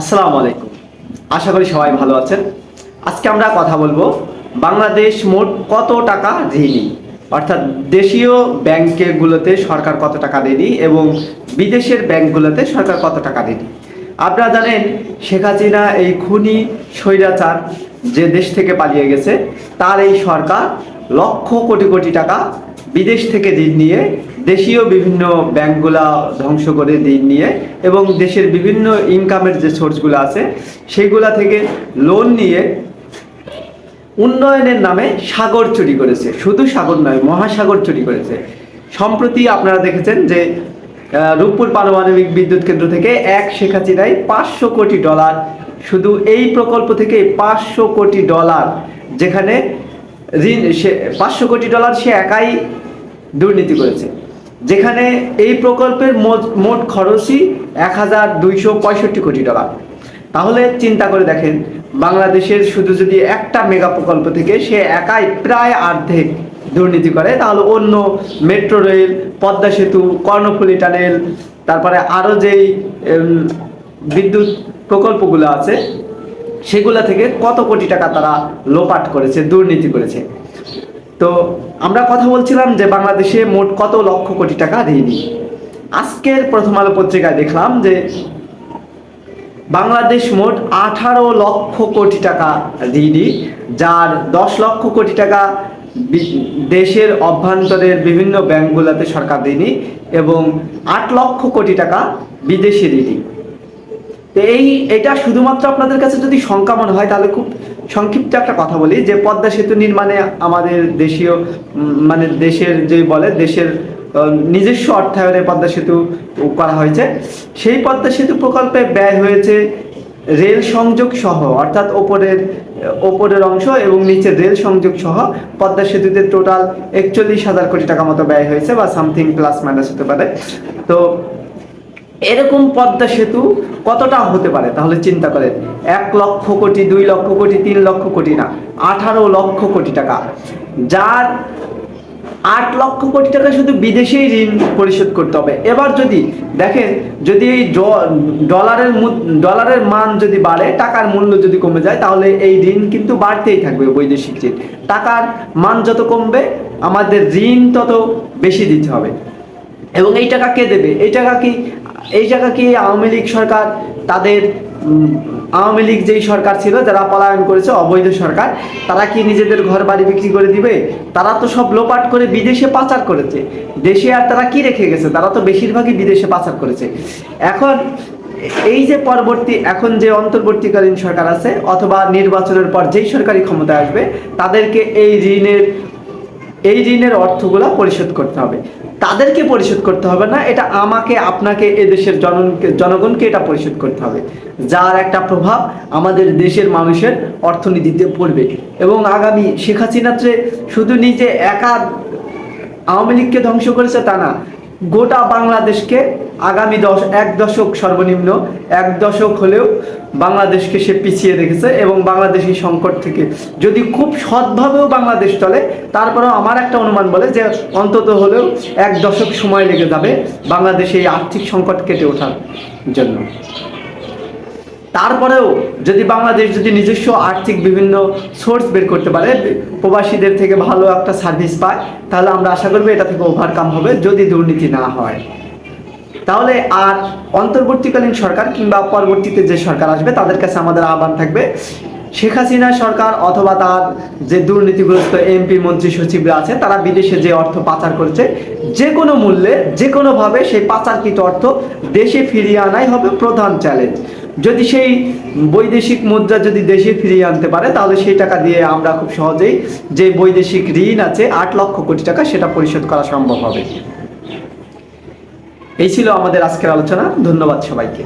আসসালামু আলাইকুম। আশা করি সবাই ভালো আছেন। আজকে আমরা কথা বলব বাংলাদেশ মোট কত টাকা ঋণী? অর্থাৎ দেশীয় ব্যাংকগুলোতে সরকার কত টাকা ঋণী এবং বিদেশের ব্যাংকগুলোতে সরকার কত টাকা ঋণী? আপনারা জানেন, শেখ হাসিনা এই খুনি স্বৈরাচার যে দেশ থেকে পালিয়ে গেছে, তার এই সরকার লক্ষ কোটি কোটি টাকা বিদেশ থেকে ঋণ নিয়ে দেশীয় বিভিন্ন ব্যাংকগুলা ধ্বংস করে ঋণ নিয়ে এবং দেশের বিভিন্ন ইনকামের যে সোর্সগুলো আছে, সেইগুলা থেকে লোন নিয়ে উন্নয়নের নামে সাগর চুরি করেছে। শুধু সাগর নয়, মহাসাগর চুরি করেছে। সম্প্রতি আপনারা দেখেছেন যে রূপপুর পারমাণবিক বিদ্যুৎ কেন্দ্র থেকে এক শেখ পাঁচশো কোটি ডলার। শুধু এই প্রকল্প থেকে পাঁচশো কোটি ডলার, যেখানে ঋণ, সে পাঁচশো কোটি ডলার সে একাই দুর্নীতি করেছে। যেখানে এই প্রকল্পের মোট- খরচই এক হাজার দুইশো পঁয়ষট্টি কোটি ডলার। তাহলে চিন্তা করে দেখেন, বাংলাদেশের শুধু যদি একটা মেগা প্রকল্প থেকে সে একাই প্রায় অর্ধেক দুর্নীতি করে, তাহলে অন্য মেট্রো রেল, পদ্মা সেতু, কর্ণফুলী টানেল, তারপরে আরও যেই বিদ্যুৎ প্রকল্পগুলো আছে সেগুলা থেকে কত কোটি টাকা তারা লোপাট করেছে, দুর্নীতি করেছে। তো আমরা কথা বলছিলাম যে বাংলাদেশে মোট কত লক্ষ কোটি টাকা ঋণী। আজকের প্রথম আলো পত্রিকায় দেখলাম যে বাংলাদেশ মোট আঠারো লক্ষ কোটি টাকা ঋণী, যার দশ লক্ষ কোটি টাকা দেশের অভ্যন্তরের বিভিন্ন ব্যাংকগুলোতে সরকার ঋণী এবং আট লক্ষ কোটি টাকা বিদেশি ঋণী। তো এই, এটা শুধুমাত্র আপনাদের কাছে যদি সংখ্যা মনে হয়, তাহলে খুব সংক্ষিপ্ত একটা কথা বলি, যে পদ্মা সেতু নির্মাণে আমাদের দেশীয় মানে দেশের যে বলে, দেশের নিজস্ব অর্থায়নে পদ্মা সেতু করা হয়েছে। সেই পদ্মা সেতু প্রকল্পে ব্যয় হয়েছে রেল সংযোগ সহ, অর্থাৎ ওপরের ওপরের অংশ এবং নিচের রেল সংযোগ সহ, পদ্মা সেতুতে টোটাল একচল্লিশ হাজার কোটি টাকা মতো ব্যয় হয়েছে বা সামথিং প্লাস মাইনাস হতে পারে। তো এরকম পদ্মা সেতু কতটা হতে পারে? তাহলে চিন্তা করেন, এক লক্ষ কোটি, দুই লক্ষ কোটি, তিন লক্ষ কোটি না, আঠারো লক্ষ কোটি টাকা। যার আট লক্ষ কোটি টাকা শুধু বিদেশেই ঋণ পরিশোধ করতে হবে। এবার যদি দেখেন, যদি এই ডলারের ডলারের মান যদি বাড়ে, টাকার মূল্য যদি কমে যায়, তাহলে এই ঋণ কিন্তু বাড়তেই থাকবে বৈদেশিক ঋণ। টাকার মান যত কমবে, আমাদের ঋণ তত বেশি দিতে হবে। এবং এই টাকা কে দেবে? এই টাকা কি, এই টাকা কি আওয়ামী লীগ সরকার, তাদের আওয়ামী লীগ যেই সরকার ছিল, যারা পলায়ন করেছে, অবৈধ সরকার, তারা কি নিজেদের ঘর বাড়ি বিক্রি করে দিবে? তারা তো সব লোপাট করে বিদেশে পাচার করেছে। দেশে আর তারা কি রেখে গেছে? তারা তো বেশিরভাগই বিদেশে পাচার করেছে। এখন, এই যে পরবর্তী, এখন যে অন্তর্বর্তীকালীন সরকার আছে, অথবা নির্বাচনের পর যেই সরকারি ক্ষমতায় আসবে, তাদেরকে এই ঋণের এই ঋণের অর্থগুলো পরিশোধ করতে হবে। তাদেরকে পরিশোধ করতে হবে না, এটা আমাকে, আপনাকে এদেশের জনগণকে জনগণকে এটা পরিশোধ করতে হবে। যার একটা প্রভাব আমাদের দেশের মানুষের অর্থনীতিতে পড়বে। এবং আগামী শেখ হাসিনা শুধু নিজে একা আওয়ামী লীগকে ধ্বংস করেছে তা না গোটা বাংলাদেশকে আগামী দশ, এক দশক সর্বনিম্ন, এক দশক হলেও বাংলাদেশকে সে পিছিয়ে রেখেছে এবং বাংলাদেশ সংকট থেকে, যদি খুব সৎভাবেও বাংলাদেশ চলে, তারপরেও আমার একটা অনুমান বলে যে অন্তত হলেও এক দশক সময় লেগে যাবে বাংলাদেশে এই আর্থিক সংকট কেটে ওঠার জন্য। তারপরেও যদি বাংলাদেশ যদি নিজস্ব আর্থিক বিভিন্ন সোর্স বের করতে পারে, প্রবাসীদের থেকে ভালো একটা সার্ভিস পায়, তাহলে আমরা আশা করব এটা থেকে ওভারকাম হবে যদি দুর্নীতি না হয়। তাহলে আর অন্তর্বর্তীকালীন সরকার কিংবা পরবর্তীতে যে সরকার আসবে, তাদের কাছে আমাদের আহ্বান থাকবে শেখ হাসিনা সরকার অথবা তার যে দুর্নীতিগ্রস্ত এমপি মন্ত্রী সচিবরা আছে, তারা বিদেশে যে অর্থ পাচার করছে, যে কোনো মূল্যে, যে কোনোভাবে সেই পাচারকৃত অর্থ দেশে ফিরিয়ে আনাই হবে প্রধান চ্যালেঞ্জ যদি সেই বৈদেশিক মুদ্রা যদি দেশে ফিরিয়ে আনতে পারে, তাহলে সেই টাকা দিয়ে আমরা খুব সহজেই যে বৈদেশিক ঋণ আছে, আট লক্ষ কোটি টাকা সেটা পরিশোধ করা সম্ভব হবে। এই ছিল আমাদের আজকের আলোচনা। ধন্যবাদ সবাইকে।